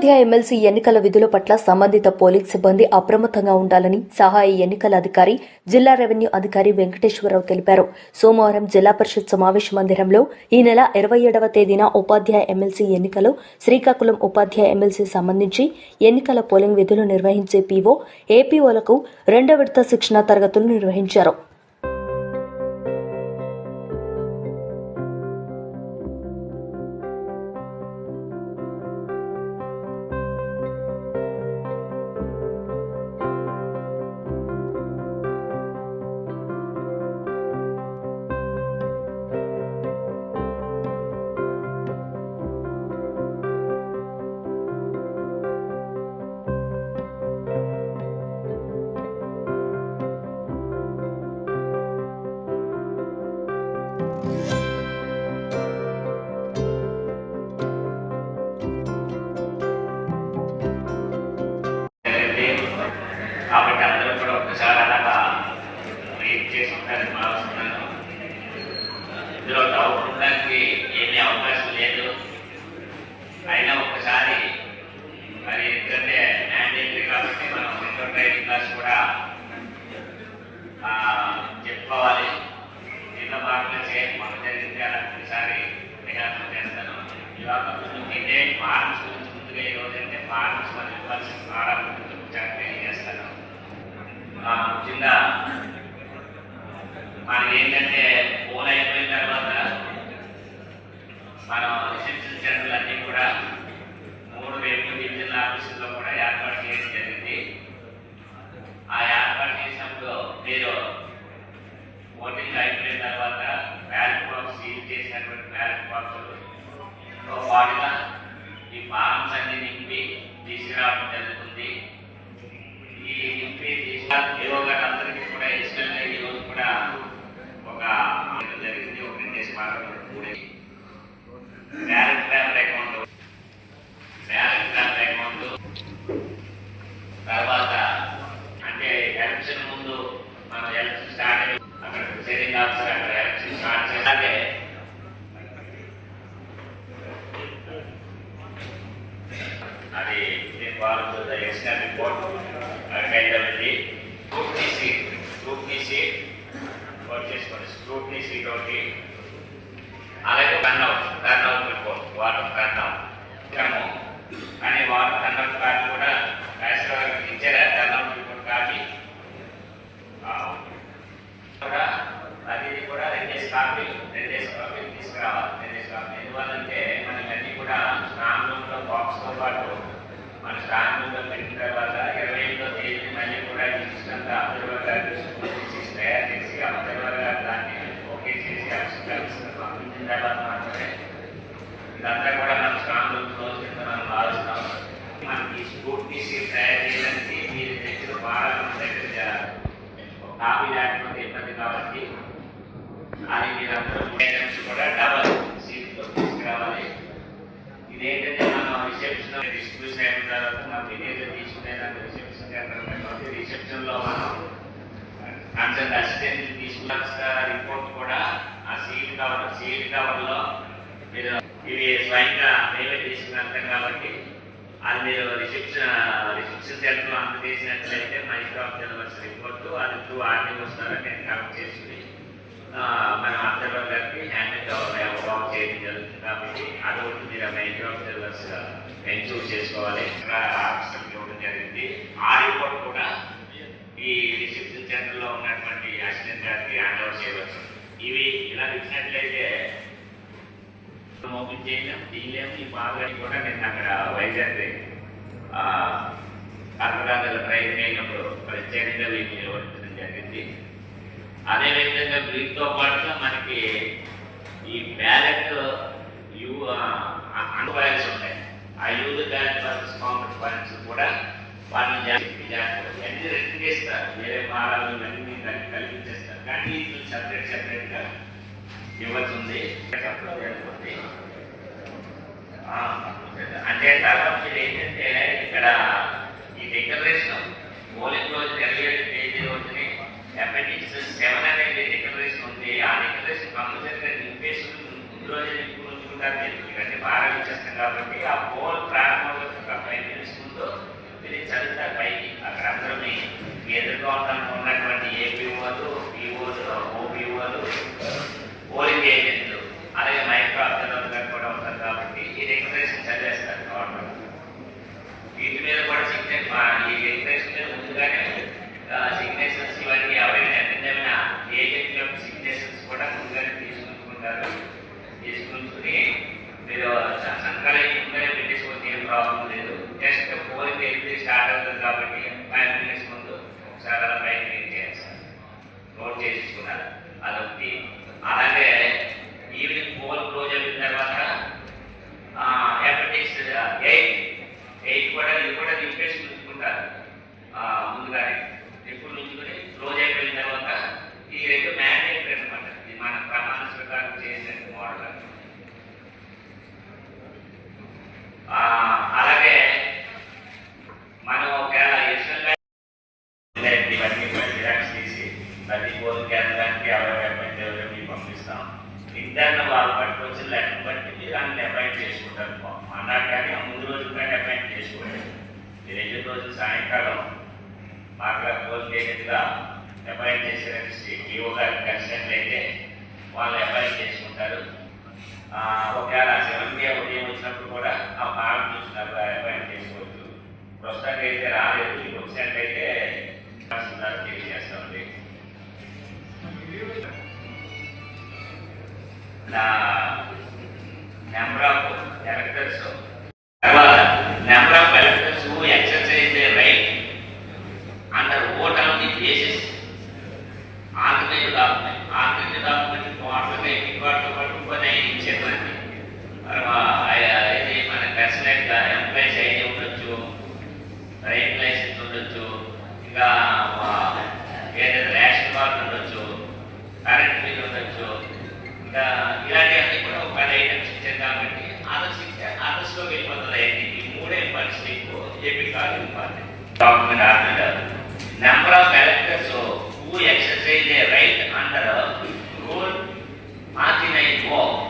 ఉపాధ్యాయ MLC ఎన్నికల విధుల పట్ల సంబంధిత పోలింగ్ సిబ్బంది అప్రమత్తంగా ఉండాలని సహాయ ఎన్నికల అధికారి జిల్లా రెవెన్యూ అధికారి వెంకటేశ్వరరావు తెలిపారు. సోమవారం జిల్లా పరిషత్ సమావేశ మందిరంలో ఈ నెల ఇరవై ఏడవ తేదీన ఉపాధ్యాయ ఎమ్మెల్సీ ఎన్నికలు శ్రీకాకుళం ఉపాధ్యాయ ఎమ్మెల్సీ సంబంధించి ఎన్నికల పోలింగ్ విధులు నిర్వహించే పీవో ఏపీఓలకు రెండో విడత శిక్షణా తరగతులు నిర్వహించారు. ఇవాళ ముందుకైతే ఫార్మ్స్ గురించి ముందుగా ఈ రోజు అంటే ఫార్మ్స్ మనం ఇవ్వాల్సిన ఫారం తెలియజేస్తాను ఆ, ముఖ్యంగా మనకి ఏంటంటే ఫోన్ అయిపోయిన తర్వాత మనం రిసెప్షన్ సెంటర్లు అన్నీ కూడా మూడు రెవెన్యూ డివిజన్ ఆఫీసుల్లో కూడా ఏర్పాటు చేయడం జరిగింది ఆ ఏర్పాటు చేసినప్పుడు మీరు ఓటింగ్ అయిపోయిన తర్వాత బ్యాలెట్ బాక్స్ సీల్ చేసినటువంటి బ్యాలెట్ బాక్సులతో పాటుగా ఈ అన్ని నింపి తీసుకురావడం జరుగుతుంది. ఈ నింపి తీసుకురా ఏవో గారు అందరికీ కూడా ఇష్టంగా ఈ కూడా ఒక జరిగింది. ఒక రెండేసి స్క్రూట్నీ సీట్ ఒకటి అలాగే turnout turnout report voter turnout ఇక్కడము కానీ వాటర్ టర్న్అవుట్ కార్డు కాబట్టి అది మీరందరూ ఐటమ్స్ కూడా డబల్ సీట్లో తీసుకురావాలి. ఇదేంటంటే మనం రిసెప్షన్ డిస్ట్రిబ్యూషన్ అయిన తర్వాత మనం విలేజ్ తీసుకునే దాన్ని రిసెప్షన్ కాబట్టి రిసెప్షన్లో మనం కన్సల్ట్ అసిస్టెంట్ తీసుకున్న రిపోర్ట్ కూడా ఆ సీట్ కవర్ సీట్ కవర్లో మీరు ఇది స్వయంగా మేమే తీసుకున్నాం కాబట్టి అది మీరు రిసెప్షన్ రిసెప్షన్ సెంటర్లో అందజేసినట్లయితే మైక్రో అబ్జర్వర్స్ రిపోర్ట్ అది త్రూ ఆర్డీ వస్తారా నేను కలెక్ట్ చేసి మన అబ్జర్వర్ గారికి హ్యాండ్ ఓవర్ చేయడం జరుగుతుంది కాబట్టి అది ఒకటి మీరు మైక్రో అబ్జర్వర్స్ ఎన్షూర్ చేసుకోవాలి. ఆఫీసర్కి ఇవ్వడం జరిగింది. ఆ రిపోర్ట్ కూడా ఈ రిసెప్షన్ సెంటర్లో ఉన్నటువంటి అసిస్టెంట్ గారికి హ్యాండ్ ఓవర్ చేయవచ్చు. ఇవి ఇలా ఇచ్చినట్లయితే ఓపెన్ చేయలేము తీయలేము ఈ బాగా కూడా నేను అక్కడ వైజాగ్ ఆ, ట్రైన్ అయినప్పుడు ప్రత్యేకంగా వీటిని నిర్వహించడం జరిగింది. అదేవిధంగా వీటితో పాటుగా మనకి ఈ బ్యాలెట్ యూ అనుపాయాల్సి ఉంటాయి. ఆ youth ballot works compound points కూడా వాటిని జాగ్రత్త జాగ్రత్త అన్ని రెండు చేస్తారు. వేరే భారాలు ఇవన్నీ దాన్ని కల్పించేస్తారు కానీ సపరేట్ సపరేట్గా ఇవ్వతుంది. పెడుతుంది అంటే దాదాపు ఏంటంటే ఇక్కడ ఈ డిక్లరేషన్ పోలింగ్ రోజు ఇరవై ఏడు తేదీ రోజుని అపెండిక్స్ సెవెన్ అనేది డిక్లరేషన్ ఉంది. ఆ డిక్లరేషన్ కంపల్సరీగా నింపేసి ముందు రోజే నింపుకుంటారు మీరు ఇవన్నీ బాగా ఇచ్చేస్తాం కాబట్టి ఆ పోల్ ప్రారంభంలో ఫైవ్ మినిట్స్ ముందు చదువుతారు పైకి. అక్కడ అందరూ ఎదురుగా ఉంటాను స్టార్ట్ అవుతుంది కాబట్టి ఫైవ్ మినిట్స్ ముందు ఒకసారి అలా బయట నోట్ చేసుకున్నారు అదొకటి. అలాగే ఈరోజు సాయంకాలం మాట్లాడి కోల్పోయేట్లా అపాయింట్ చేశారని శ్రీ పిఓ గారు అయితే వాళ్ళు అపాయింట్ చేసుకుంటారు. ఒకవేళ సెవెన్ కే ఉదయం వచ్చినప్పుడు కూడా ఆ పాలన చూసినప్పుడు అపాయింట్ చేసుకోవచ్చు. ప్రస్తుతానికి అయితే రాలేదు. వచ్చినట్లయితే తెలియజేస్తామండి. నా number of directors department, document arbiter. Number of electors who exercise their right under Rule 49 War